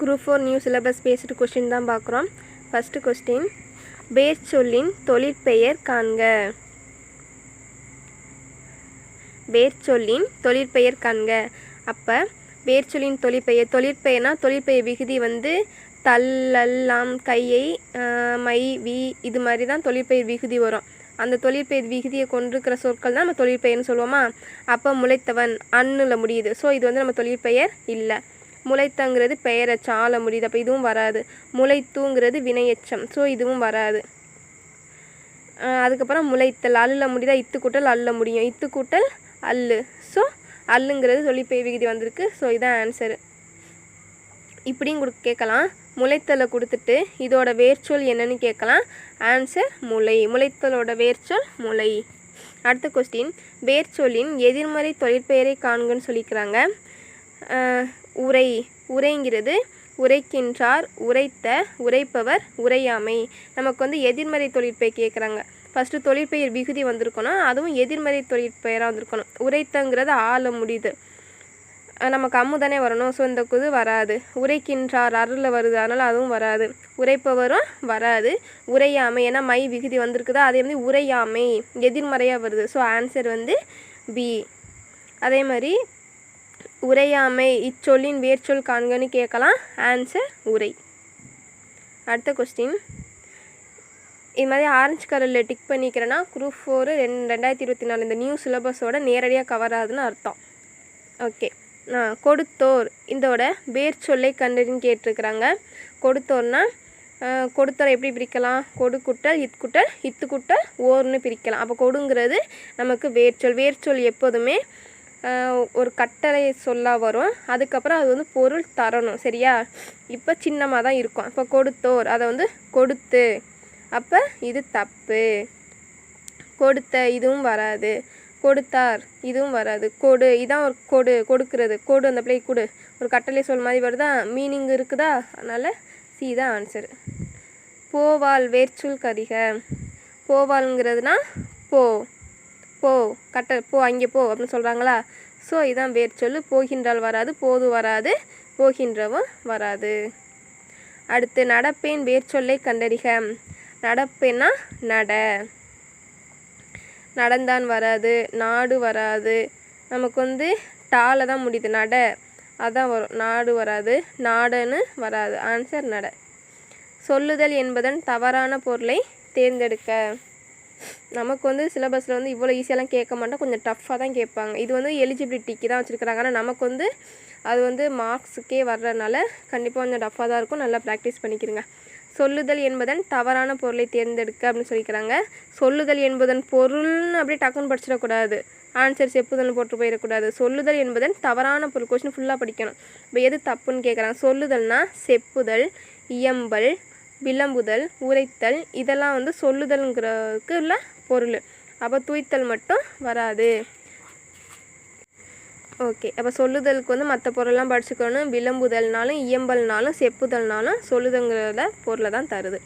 Group four new syllabus based question தான் பார்க்குறோம். First question பேர் சொல்லின் தொழிற்பெயர் காண்க. பேர் சொல்லின் தொழிற்பெயர் காண்க. அப்போ பேர் சொல்லின் தொழிற்பெயர் தொழிற்பெயர்னால் தொழிற்பெயர் விகுதி வந்து தல்லல்லாம் கையை மை வி இது மாதிரி தான் தொழிற்பெயர் விகுதி வரும். அந்த தொழிற்பெயர் விகுதியை கொண்டிருக்கிற சொற்கள் தான் நம்ம தொழிற்பெயர்னு சொல்லுவோமா? அப்போ முளைத்தவன் அண்ணில் முடியுது. ஸோ இது வந்து நம்ம தொழிற்பெயர் இல்லை. முளைத்தங்கிறது பெயரச்சம் ஆள முடியுது. அப்போ இதுவும் வராது. முளைத்தூங்கிறது வினையச்சம். ஸோ இதுவும் வராது. அதுக்கப்புறம் முளைத்தல். அல்ல முடியுதா இத்து கூட்டல் அல்ல முடியும். இத்து கூட்டல் அல்லு ஸோ அல்லுங்கிறது தொழிற்பெய் விகுதி வந்திருக்கு. ஸோ இதான் ஆன்சரு இப்படியும் கொடு கேட்கலாம். முளைத்தலை கொடுத்துட்டு இதோட வேர்ச்சொல் என்னன்னு கேட்கலாம். ஆன்சர் முளை. முளைத்தலோட வேர்ச்சொல் முளை. அடுத்த கொஸ்டின் வேர்ச்சொல்லின் எதிர்மறை தொழிற்பெயரை காண்கன்னு சொல்லிக்கிறாங்க. உரை உரைங்கிறது உரைக்கின்றார் உரைத்த உரைப்பவர் உரையாமை. நமக்கு வந்து எதிர்மறை தொழிற்பெயர் கேட்குறாங்க. ஃபஸ்ட்டு தொழிற்பெயர் விகுதி வந்திருக்கணும் அதுவும் எதிர்மறை தொழிற்பெயராக வந்திருக்கணும். உரைத்தங்கிறது ஆள முடியுது. நமக்கு அம்மு தானே வரணும் ஸோ இந்த குது வராது. உரைக்கின்றார் அருளில் வருது அதனால் அதுவும் வராது. உரைப்பவரும் வராது. உரையாமை ஏன்னா மை விகுதி வந்திருக்குதா அதே மாதிரி உரையாமை எதிர்மறையாக வருது. ஸோ ஆன்சர் வந்து பி அதே மாதிரி உரையாமை. இச்சொல்லின் வேர்ச்சொல் காண்கன்னு கேட்கலாம். ஆன்சர் உரை. அடுத்த கொஸ்டின் இது மாதிரி ஆரஞ்சு கலரில் டிக் பண்ணிக்கிறேன்னா குரூப் ஃபோரு ரெண் ரெண்டாயிரத்தி இருபத்தி நாலு இந்த நியூ சிலபஸோட நேரடியாக கவர் ஆகுதுன்னு அர்த்தம். ஓகே கொடுத்தோர். இதோட வேர் சொல்லை கண்டறின்னு கேட்டிருக்கிறாங்க. கொடுத்தோர்னா கொடுத்தோரை எப்படி பிரிக்கலாம்? கொடுக்குட்டல் இத்குட்டல் இத்துக்குட்டல் ஓர்னு பிரிக்கலாம். அப்போ கொடுங்கிறது நமக்கு வேர்ச்சொல். வேர்ச்சொல் எப்போதுமே ஒரு கட்டளை சொல்லாக வரும். அதுக்கப்புறம் அது வந்து பொருள் தரணும் சரியா? இப்போ சின்னமாக தான் இருக்கும். இப்போ கொடுத்தோர் அதை வந்து கொடுத்து. அப்போ இது தப்பு. கொடுத்த இதுவும் வராது. கொடுத்தார் இதுவும் வராது. கொடு இதான் ஒரு கொடு கொடுக்கறது. கொடு அந்த பிள்ளை கொடு. ஒரு கட்டளை சொல் மாதிரி வருதா? மீனிங் இருக்குதா? அதனால் சி தான் ஆன்சரு போவால் வேர்ச்சொல் கதிக. போவாளுங்கிறதுனா போ. போ கட்ட போ அங்கே போ அப்படின்னு சொல்கிறாங்களா ஸோ இதான் சொல்லு. போகின்றால் வராது போது வராது போகின்றவும் வராது. அடுத்து நடப்பேன் வேர்ச்சொல்லை கண்டறிக. நடப்பேன்னா நட. நடந்தான் வராது நாடு வராது. நமக்கு வந்து டால தான் முடியுது நட. அதான் வரும். நாடு வராது நாடன்னு வராது. ஆன்சர் நட. சொல்லுதல் என்பதன் தவறான பொருளை தேர்ந்தெடுக்க. நமக்கு வந்து சிலபஸில் வந்து இவ்வளோ ஈஸியாலாம் கேட்க மாட்டோம். கொஞ்சம் டஃப்பாக தான் கேட்பாங்க. இது வந்து எலிஜிபிலிட்டிக்கு தான் வச்சுருக்கிறாங்க. ஆனால் நமக்கு வந்து அது வந்து மார்க்ஸுக்கே வர்றதுனால கண்டிப்பாக கொஞ்சம் டஃப்பாக தான் இருக்கும். நல்லா ப்ராக்டிஸ் பண்ணிக்கிறங்க சொல்லுதல் என்பதன் தவறான பொருளை தேர்ந்தெடுக்க அப்படின்னு சொல்லிக்கிறாங்க. சொல்லுதல் என்பதன் பொருள்னு அப்படியே டக்குன்னு படிச்சிடக்கூடாது. ஆன்சர் செப்புதல்னு போட்டு போயிடக்கூடாது. சொல்லுதல் என்பதன் தவறான பொருள் கொஸ்டின் ஃபுல்லாக படிக்கணும். இப்போ எது தப்புன்னு கேட்குறாங்க சொல்லுதல்னா செப்புதல் இயம்பல் விளம்புதல் உரைத்தல் இதெல்லாம் வந்து சொல்லுதல்ங்கிறதுக்கு உள்ள பொருள். அப்போ தூய்த்தல் மட்டும் வராது. ஓகே அப்போ சொல்லுதலுக்கு வந்து மற்ற பொருள்லாம் படிச்சுக்கணும். விளம்புதல்னாலும் இயம்பல்னாலும் செப்புதல்னாலும் சொல்லுதல்ங்கிறத பொருளை தான் தருது.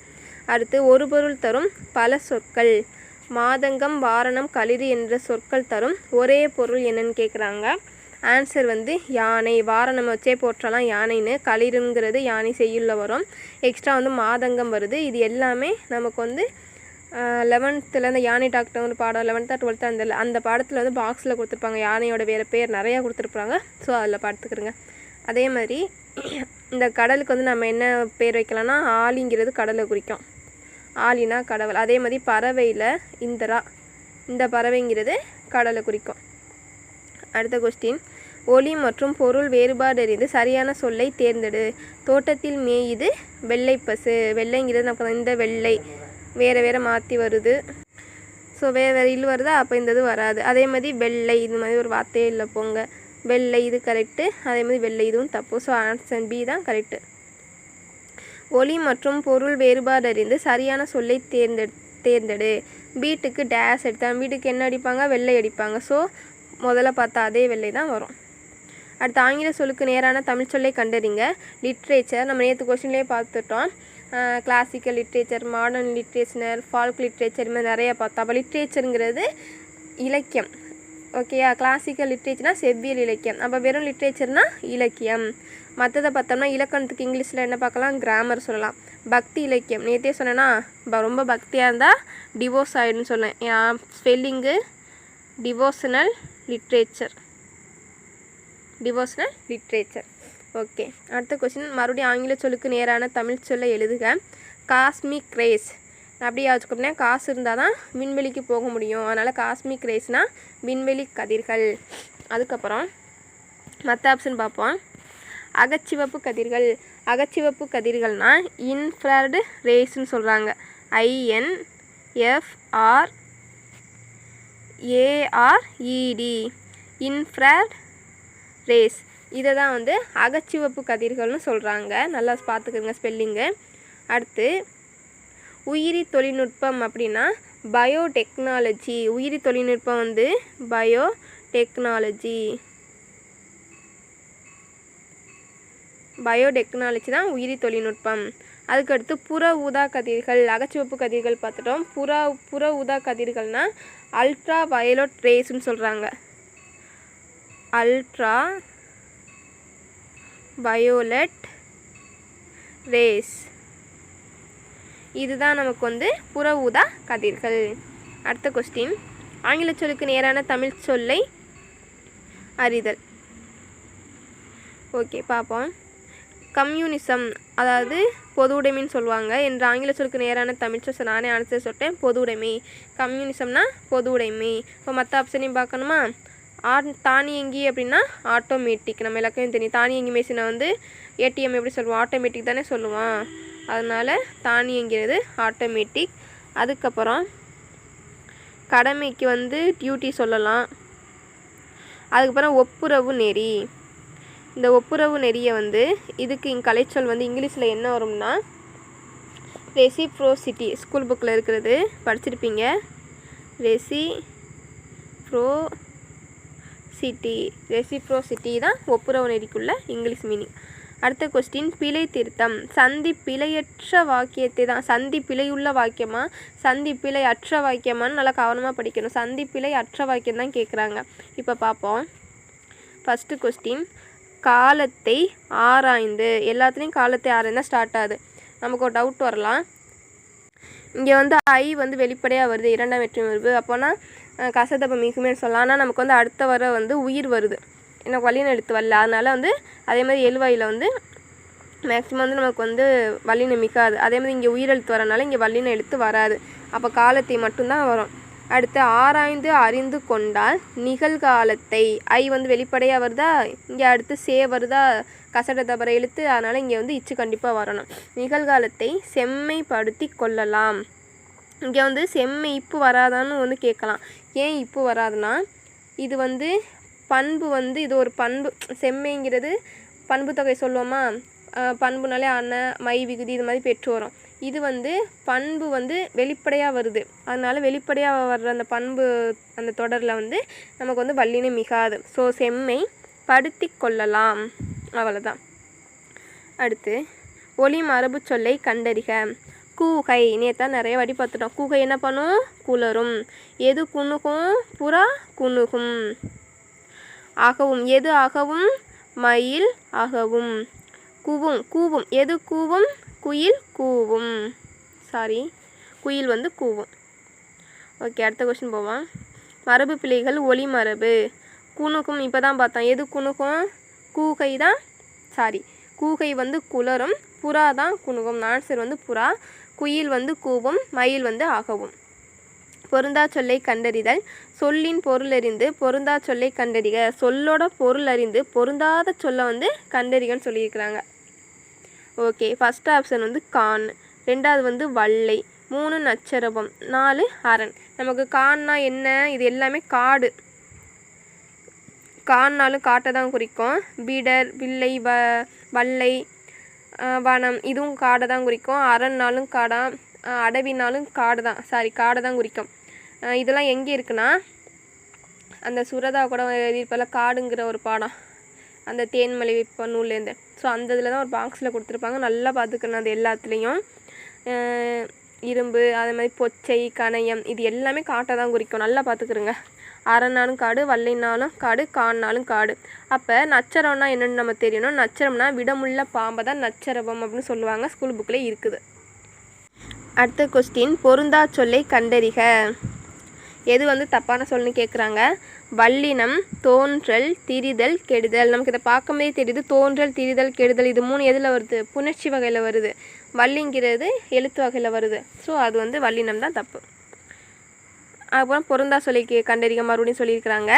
அடுத்து ஒரு பொருள் தரும் பல சொற்கள். மாதங்கம் வாரணம் களிறு என்ற சொற்கள் தரும் ஒரே பொருள் என்னன்னு கேட்குறாங்க ஆன்சர் வந்து யானை வாரம் நம்ம வச்சே போற்றலாம் யானைன்னு. களிருங்கிறது யானை செய்யுள்ள வரும். எக்ஸ்ட்ரா வந்து மாதங்கம் வருது. இது எல்லாமே நமக்கு வந்து லெவன்த்தில் அந்த யானை டாக்டர் ஒரு பாடம் லெவன்த்தா டுவெல்த்தா அந்த அந்த பாடத்தில் வந்து பாக்ஸில் கொடுத்துருப்பாங்க. யானையோட வேறு பேர் நிறையா கொடுத்துருப்பாங்க. ஸோ அதில் பார்த்துக்கிறோங்க அதே மாதிரி இந்த கடலுக்கு வந்து நம்ம என்ன பேர் வைக்கலாம்னா ஆலிங்கிறது கடலை குறிக்கும். ஆலினா கடவுள். அதே மாதிரி பறவையில் இந்தரா. இந்த பறவைங்கிறது கடலை குறிக்கும். அடுத்த கொஸ்டின் ஒளி மற்றும் பொருள் வேறுபாடு அறிந்து சரியான சொல்லை தேர்ந்தெடு. தோட்டத்தில் மேயுது வெள்ளை பசு. வெள்ளைங்கிறது நமக்கு இந்த வெள்ளை. வேறு வேறு மாற்றி வருது. ஸோ வேறு வேறு இல் வருதா? அப்போ இந்த இது வராது. அதே மாதிரி வெள்ளை இது மாதிரி ஒரு வார்த்தையே இல்லை போங்க. வெள்ளை இது கரெக்டு அதே மாதிரி வெள்ளை இதுவும் தப்பு. ஸோ ஆன்சர் பி தான் கரெக்டு ஒளி மற்றும் பொருள் வேறுபாடு அறிந்து சரியான சொல்லை தேர்ந்தெடு. தேர்ந்தெடு வீட்டுக்கு டேஸ் எடுத்தாங்க வீட்டுக்கு என்ன அடிப்பாங்க? வெள்ளை அடிப்பாங்க. ஸோ முதல்ல பார்த்தா அதே வெள்ளை தான் வரும். அடுத்து ஆங்கில சொல்லுக்கு நேரான தமிழ் சொல்லை கண்டறிங்க. லிட்ரேச்சர் நம்ம நேற்று கொஷின்லேயே பார்த்துட்டோம். Classical literature modern literature folk literature இது மாதிரி நிறையா பார்த்தோம். அப்போ லிட்ரேச்சருங்கிறது இலக்கியம். ஓகேயா கிளாசிக்கல் லிட்ரேச்சர்னா செவ்வியல் இலக்கியம். அப்போ வெறும் லிட்ரேச்சர்னா இலக்கியம். மற்றதை பார்த்தோம்னா இலக்கணத்துக்கு இங்கிலீஷில் என்ன பார்க்கலாம்? கிராமர் சொல்லலாம். பக்தி இலக்கியம். நேற்றே சொன்னேன்னா ரொம்ப பக்தியாக இருந்தால் டிவோர்ஸ் ஆகிடும்னு சொன்னேன். என் spelling devotional literature devotional literature okay அடுத்த கொஸ்டின் மறுபடியும் ஆங்கில சொல்லுக்கு நேரான தமிழ் சொல்லை எழுதுக. காஸ்மிக் ரேஸ் அப்படியே வச்சுக்கோங்கன்னா காசு இருந்தால் தான் விண்வெளிக்கு போக முடியும். அதனால் காஸ்மிக் ரேஸ்னால் விண்வெளி கதிர்கள். அதுக்கப்புறம் மற்ற ஆப்ஷன் பார்ப்போம். அகச்சிவப்பு கதிர்கள். அகச்சிவப்பு கதிர்கள்னால் இன்ஃப்ராட் ரேஸ்ன்னு சொல்கிறாங்க I N F R A R E D infrared rays இதை தான் வந்து அகச்சிவப்பு கதிர்கள்னு சொல்கிறாங்க நல்லா பார்த்துக்கோங்க ஸ்பெல்லிங்கு அடுத்து உயிரி தொழில்நுட்பம் அப்படின்னா பயோடெக்னாலஜி உயிரி தொழில்நுட்பம் வந்து பயோ பயோடெக்னாலஜி தான் உயிரி தொழில்நுட்பம். அதுக்கடுத்து புற ஊதா கதிர்கள் அகச்சிவப்பு கதிர்கள் பார்த்துட்டோம். புற புற ஊதா கதிர்கள்னால் அல்ட்ரா வயலட் ரேஸ்ன்னு சொல்கிறாங்க அல்ட்ரா வயோலட் ரேஸ் இதுதான் நமக்கு வந்து புற ஊதா கதிர்கள். அடுத்த கொஸ்டின் ஆங்கில சொல்லுக்கு நேரான தமிழ் சொல்லை அறிதல். ஓகே பார்ப்போம். கம்யூனிசம் அதாவது பொது உடைமைன்னு சொல்லுவாங்க. என்ற ஆங்கில சொல்லுக்கு நேரான தமிழ் சொல் நானே ஆன்சர் சொல்லிட்டேன். பொது உடைமை. கம்யூனிசம்னா பொது உடைமை. இப்போ மற்ற ஆப்ஷனையும் பார்க்கணுமா? ஆட் தானியங்கி அப்படின்னா ஆட்டோமேட்டிக் நம்ம எல்லாருக்கும் தெரியும். தானியங்கி மிஷினை வந்து ஏடிஎம் எப்படி சொல்லுவோம்? ஆட்டோமேட்டிக் தானே சொல்லுவான். அதனால் தானியங்கிறது ஆட்டோமேட்டிக் அதுக்கப்புறம் கடமைக்கு வந்து டியூட்டி சொல்லலாம். அதுக்கப்புறம் ஒப்புரவு நெறி. இந்த ஒப்புரவு நெறியை வந்து இதுக்கு இங்கே கலைச்சொல் வந்து இங்கிலீஷில் என்ன வரும்னா ரெசிப்ரோசிட்டி ஸ்கூல் புக்கில் இருக்கிறது படிச்சிருப்பீங்க. ரெசி ப்ரோ சிட்டி ரெசிப்ரோசிட்டி தான் ஒப்புரவு நெறிக்குள்ள இங்கிலீஷ் மீனிங் அடுத்த கொஸ்டின் பிழை திருத்தம். சந்தி பிழையற்ற வாக்கியத்தை தான் சந்தி பிழையுள்ள வாக்கியமாக சந்தி பிழை அற்ற வாக்கியமானு நல்லா கவனமாக படிக்கணும். சந்தி பிழை அற்ற வாக்கியம் தான் கேட்குறாங்க இப்போ பார்ப்போம் ஃபஸ்ட்டு கொஸ்டின் காலத்தை ஆராய்ந்து எல்லாத்துலேயும் காலத்தை ஆராய்ந்தா ஸ்டார்ட் ஆகுது. நமக்கு ஒரு டவுட் வரலாம். இங்கே வந்து ஐ வந்து வெளிப்படையாக வருது இரண்டாம் வெற்றி வருது அப்போனா கசதப்ப மிகுமே சொல்லலாம். ஆனால் நமக்கு வந்து அடுத்த வர வந்து உயிர் வருது. எனக்கு வல்லின எழுத்து வரல. அதனால் வந்து அதே மாதிரி எழுவாயில் வந்து மேக்ஸிமம் வந்து நமக்கு வந்து வல்லின மிகாது. அதே மாதிரி இங்கே உயிரெழுத்து வரனால இங்கே வல்லின எழுத்து வராது. அப்போ காலத்தை மட்டும்தான் வரும். அடுத்து ஆராய்ந்து அறிந்து கொண்டால் நிகழ்காலத்தை. ஐ வந்து வெளிப்படையாக வருதா? இங்கே அடுத்து சே வருதா? கசட தபர எழுத்து அதனால் இங்கே வந்து இச்சு கண்டிப்பாக வரணும். நிகழ்காலத்தை செம்மைப்படுத்தி கொள்ளலாம். இங்கே வந்து செம்மை இப்பு வராதான்னு வந்து கேட்கலாம். ஏன் இப்பு வராதுன்னா இது வந்து பண்பு வந்து இது ஒரு பண்பு செம்மைங்கிறது பண்பு தொகை சொல்லுவோமா? பண்புனாலே அண மை விகுதி இது மாதிரி பெற்று வரும். இது வந்து பண்பு வந்து வெளிப்படையாக வருது. அதனால் வெளிப்படையாக வர்ற அந்த பண்பு அந்த தொடரில் வந்து நமக்கு வந்து வல்லினம் மிகாது. ஸோ செம்மை படுத்தி கொள்ளலாம். அவ்வளோதான் அடுத்து ஒளி மரபு சொல்லை கண்டறிக. கூகை நேத்தான் நிறைய வாட்டி பார்த்துட்டோம். கூகை என்ன பண்ணும்? குளரும். எது குணுகும்? புறா குணுகும். ஆகவும் எது ஆகவும்? மயில் ஆகவும். கூவும் கூவும். எது கூவும்? குயில் கூவும். சாரி குயில் வந்து கூவும். ஓகே அடுத்த கொஸ்டின் போவோம். மரபு பிள்ளைகள் ஒளி மரபு. குணுக்கும் இப்போ தான் பார்த்தோம். எது குணுக்கும்? கூகை தான் சாரி கூகை வந்து குளரும் புறா தான் குணுகும். ஆன்சர் வந்து புறா. குயில் வந்து கூவும் மயில் வந்து ஆகவும். பொருந்தா சொல்லை கண்டறிதல். சொல்லின் பொருள் அறிந்து பொருந்தா சொல்லை கண்டறிக. சொல்லோட பொருள் அறிந்து பொருந்தாத சொல்லை வந்து கண்டறிகன்னு சொல்லியிருக்கிறாங்க. ஓகே ஃபஸ்ட் ஆப்ஷன் வந்து கான். ரெண்டாவது வந்து வல்லை மூணு நச்சரபம். நாலு அரண். நமக்கு கான்னா என்ன? இது எல்லாமே காடு. கான்னாலும் காட்டை தான் குறிக்கும். பீடர் வில்லை வ வல்லை வனம் இதுவும் காடை தான் குறிக்கும். அரண்னாலும் காடா அடவினாலும் காடு தான். சாரி காடை தான் குறிக்கும். இதெல்லாம் எங்கே இருக்குன்னா அந்த சுரதா கூட எழுதியிருப்பல காடுங்கிற ஒரு பாடம். அந்த தேன்மலை இப்போ நூல்லேருந்து ஸோ அந்த இதில் தான் ஒரு பாக்ஸில் கொடுத்துருப்பாங்க. நல்லா பார்த்துக்கணும் அது எல்லாத்துலேயும். இரும்பு அதே மாதிரி பொச்சை கணையம் இது எல்லாமே காட்டை தான் குறிக்கும். நல்லா பார்த்துக்கிறோங்க அறநாளும் காடு வல்லைனாலும் காடு கான்னாலும் காடு. அப்போ நச்சரம்னா என்னென்னு நம்ம தெரியணும். நச்சரம்னா விடமுள்ள பாம்பை தான் நச்சரவம் அப்படின்னு சொல்லுவாங்க. ஸ்கூல் புக்கில் இருக்குது. அடுத்த கொஸ்டின் பொருந்தா சொல்லை கண்டறிக. எது வந்து தப்பான சொல்லுன்னு கேட்குறாங்க வல்லினம் தோன்றல் திரிதல் கெடுதல். நமக்கு இதை பார்க்கும்போதே தெரியுது தோன்றல் திரிதல் கெடுதல் இது மூணு எதில் வருது? புணர்ச்சி வகையில் வருது. வள்ளிங்கிறது எழுத்து வகையில் வருது. ஸோ அது வந்து வல்லினம் தான் தப்பு. அதுக்கப்புறம் பொருந்தா சொல்லி கே கண்டறிக மறுபடியும் சொல்லியிருக்கிறாங்க.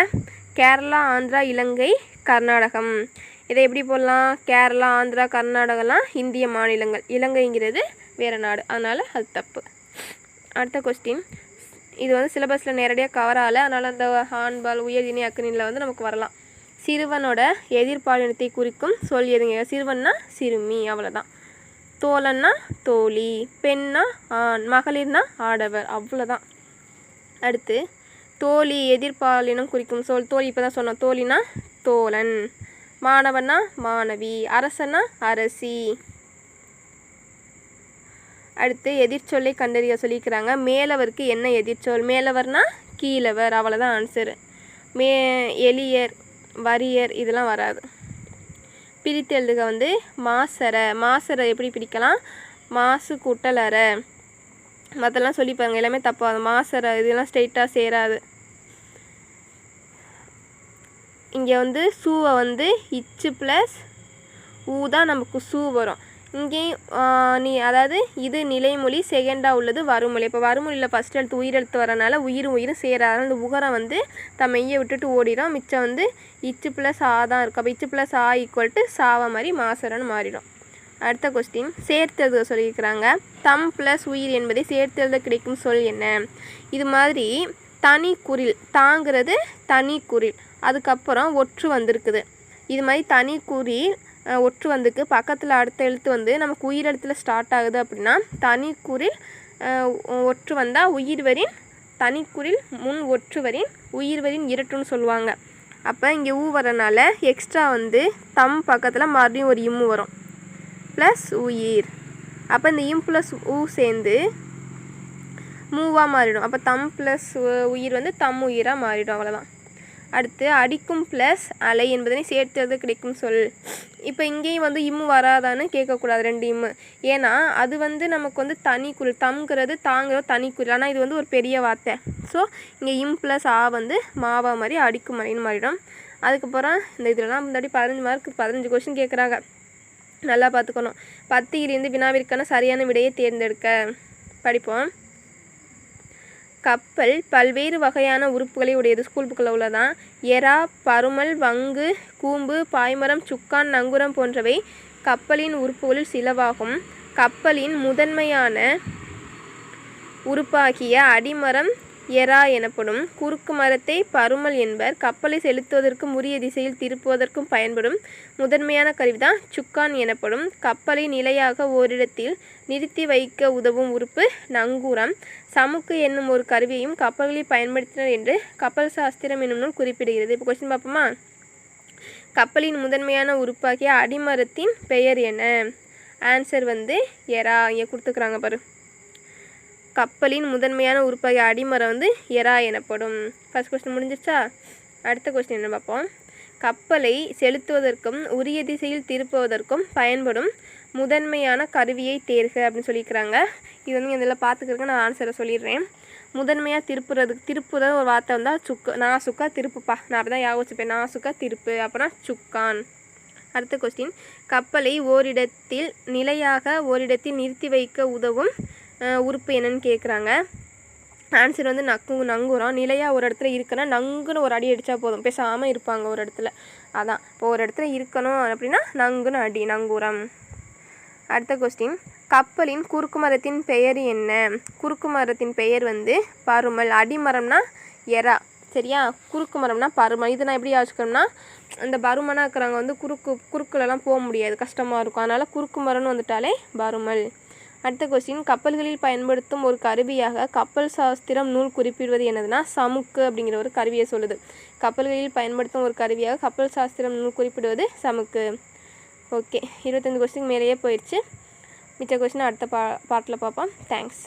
கேரளா ஆந்திரா இலங்கை கர்நாடகம். இதை எப்படி போடலாம்? கேரளா ஆந்திரா கர்நாடகலாம் இந்திய மாநிலங்கள். இலங்கைங்கிறது வேறு நாடு. அதனால் அது தப்பு. அடுத்த கொஸ்டின் இது வந்து சிலபஸில் நேரடியாக கவர் ஆகலை. அதனால் அந்த ஹான்பால் உயர்திணை அக்கனியில் வந்து நமக்கு வரலாம். சிறுவனோட எதிர்பாலினத்தை குறிக்கும் சொல் எதுங்க? சிறுவன்னா சிறுமி அவ்வளோதான் தோழன்னா தோழி பெண்ணா ஆண் மகளிர்னா ஆடவர் அவ்வளோதான் அடுத்து தோழி எதிர்பாலினம் குறிக்கும் சொல். தோழி இப்போ தான் சொன்னோம். தோழினா தோழன் மாணவன்னா மாணவி அரசன்னா அரசி. அடுத்து எதிர்ச்சொல்லை கண்டறிய சொல்லிக்கிறாங்க மேலவருக்கு என்ன எதிர்ச்சொல்? மேலவர்னா கீழவர். அவ்வளோதான் ஆன்சரு மே எளியர் வரியர் இதெல்லாம் வராது. பிரித்து எழுதுக வந்து மாசரை. மாசரை எப்படி பிரிக்கலாம்? மாசு கூட்டல் மற்றெல்லாம் சொல்லிப்பாங்க எல்லாமே தப்பாக மாசரை இதெல்லாம் ஸ்ட்ரெயிட்டாக சேராது. இங்கே வந்து சூவை வந்து இச்சு ப்ளஸ் ஊ தான் நமக்கு சூ வரும். இங்கேயும் நீ அதாவது இது நிலைமொழி செகண்டாக உள்ளது வருமொழி இப்போ வருமொழியில் ஃபஸ்ட் எழுத்து உயிரெழுத்து வரனால உயிரும் உயிரும் சேராது. அந்த உகரம் வந்து தம் மெய்யை விட்டுட்டு ஓடிடும் மிச்சம் வந்து இச்சு ப்ளஸ் ஆ தான் இருக்கும். அப்போ இச்சு ப்ளஸ் ஆ ஈக்குவல் டு சாவ மாதிரி மாசரன்னு மாறிடும். அடுத்த கொஸ்டின் சேர்த்தெழுத சொல்லியிருக்கிறாங்க. தம் ப்ளஸ் உயிர் என்பதை சேர்த்தெழுத கிடைக்கும் சொல் என்ன? இது மாதிரி தனி குரில் தாங்கிறது தனி குரில். அதுக்கப்புறம் ஒற்று வந்திருக்குது. இது மாதிரி தனி குரில் ஒற்று வந்துக்கு. பக்கத்தில் அடுத்த எழுத்து வந்து நமக்கு உயிர் எழுத்துல ஸ்டார்ட் ஆகுது அப்படின்னா தனிக்குறில் ஒற்று வந்தால் உயிர் வரின் தனிக்குறில் முன் ஒற்று வரின் உயிர் வரின் இரட்டுன்னு சொல்லுவாங்க. அப்போ இங்கே ஊ வரனால எக்ஸ்ட்ரா வந்து தம் பக்கத்தில் மறுபடியும் ஒரு இம்மு வரும். ப்ளஸ் உயிர். அப்போ இந்த இம் ப்ளஸ் ஊ சேர்ந்து மூவாக மாறிடும். அப்போ தம் ப்ளஸ் உயிர் வந்து தம் உயிராக மாறிடும். அவ்வளோதான் அடுத்து அடிக்கும் ப்ளஸ் அலை என்பதனை சேர்த்தது கிடைக்கும் சொல். இப்போ இங்கேயும் வந்து இம்மு வராதான்னு கேட்கக்கூடாது ரெண்டு இம்மு ஏன்னா அது வந்து நமக்கு வந்து தனிக்குறில் தம்ங்கிறது தாங்கிறது தனிக்குறில் ஆனால் இது வந்து ஒரு பெரிய வார்த்தை. ஸோ இங்கே இம் ப்ளஸ் ஆ வந்து மாவா மாதிரி அடிக்கும் மலைன்னு மாறிடும். அதுக்கப்புறம் இந்த இதெல்லாம் முன்னாடி பதினஞ்சு மார்க் பதினஞ்சு கொஸ்டின் கேட்குறாங்க. நல்லா பார்த்துக்கணும். பத்தியிலிருந்து வினாவிற்கான சரியான விடையை தேர்ந்தெடுக்க. படிப்போம். கப்பல் பல்வேறு வகையான உறுப்புகளை உடையது. ஸ்கூல் புக்கில் உள்ளதான் எறா பருமல் வங்கு கூம்பு பாய்மரம் சுக்கான் நங்குரம் போன்றவை கப்பலின் உறுப்புகளில் சிலவாகும். கப்பலின் முதன்மையான உறுப்பாகிய அடிமரம் எரா எனப்படும் குறுக்கு மரத்தை பருமல் என்பர். கப்பலை செலுத்துவதற்கும் உரிய திசையில் திருப்புவதற்கும் பயன்படும் முதன்மையான கருவிதான் சுக்கான் எனப்படும். கப்பலை நிலையாக ஓரிடத்தில் நிறுத்தி வைக்க உதவும் உறுப்பு நங்கூரம். சமுக்கு என்னும் ஒரு கருவியையும் கப்பல்களில் பயன்படுத்தினர் என்று கப்பல் சாஸ்திரம் என்னும் நூல் குறிப்பிடுகிறது. இப்போ கொஸ்டின் பார்ப்போமா? கப்பலின் முதன்மையான உறுப்பாகிய அடிமரத்தின் பெயர் என்ன? ஆன்சர் வந்து எரா இங்கே கொடுத்துக்கிறாங்க பாரு. கப்பலின் முதன்மையான உறுப்பாகிய அடிமரம் வந்து எரா எனப்படும். ஃபஸ்ட் கொஸ்டின் முடிஞ்சிருச்சா? அடுத்த கொஸ்டின் என்ன பார்ப்போம். கப்பலை செலுத்துவதற்கும் உரிய திசையில் திருப்புவதற்கும் பயன்படும் முதன்மையான கருவியை தேர்க அப்படின்னு சொல்லியிருக்கிறாங்க. இது வந்து இதில் பார்த்துக்கிறதுக்கு நான் ஆன்சரை சொல்லிடுறேன். முதன்மையாக திருப்புறதுக்கு திருப்புற ஒரு வார்த்தை வந்தால் சுக்கு நான் சுக்கா திருப்புப்பா. நான் அப்படி தான் ஞாபகம் நான் சுக்கா திருப்பு அப்புறம் சுக்கான். அடுத்த கொஸ்டின் கப்பலை ஓரிடத்தில் நிலையாக ஓரிடத்தில் நிறுத்தி வைக்க உதவும் உறுப்பு என்னன்னு கேட்குறாங்க ஆன்சர் வந்து நக்கு நங்குறோம் நிலையாக ஒரு இடத்துல இருக்குன்னா நங்குன்னு ஒரு அடி அடித்தா போதும். பேசாமல் இருப்பாங்க ஒரு இடத்துல. அதான். இப்போ ஒரு இடத்துல இருக்கணும் அப்படின்னா நங்குன்னு அடி நங்கூரம். அடுத்த கொஸ்டின் கப்பலின் குறுக்கு மரத்தின் பெயர் என்ன? குறுக்கு மரத்தின் பெயர் வந்து பருமல். அடிமரம்னா எறா. சரியா? குறுக்கு மரம்னா பருமன். இது நான் எப்படி யோசிக்கணும்னா அந்த பருமனாக இருக்கிறவங்க வந்து குறுக்கு குறுக்குலலாம் போக முடியாது. கஷ்டமாக இருக்கும். அதனால் குறுக்கு மரம்னு வந்துட்டாலே பருமல். அடுத்த கொஸ்டின் கப்பல்களில் பயன்படுத்தும் ஒரு கருவியாக கப்பல் சாஸ்திரம் நூல் குறிப்பிடுவது என்னதுன்னா சமுக்கு அப்படிங்கிற ஒரு கருவியை சொல்லுது. கப்பல்களில் பயன்படுத்தும் ஒரு கருவியாக கப்பல் சாஸ்திரம் நூல் குறிப்பிடுவது சமுக்கு. ஓகே இருபத்தஞ்சி கொஸ்டின் மேலேயே போயிடுச்சு மிச்ச கொஸ்டின் அடுத்த பா பாட்டில் பார்ப்போம். தேங்க்ஸ்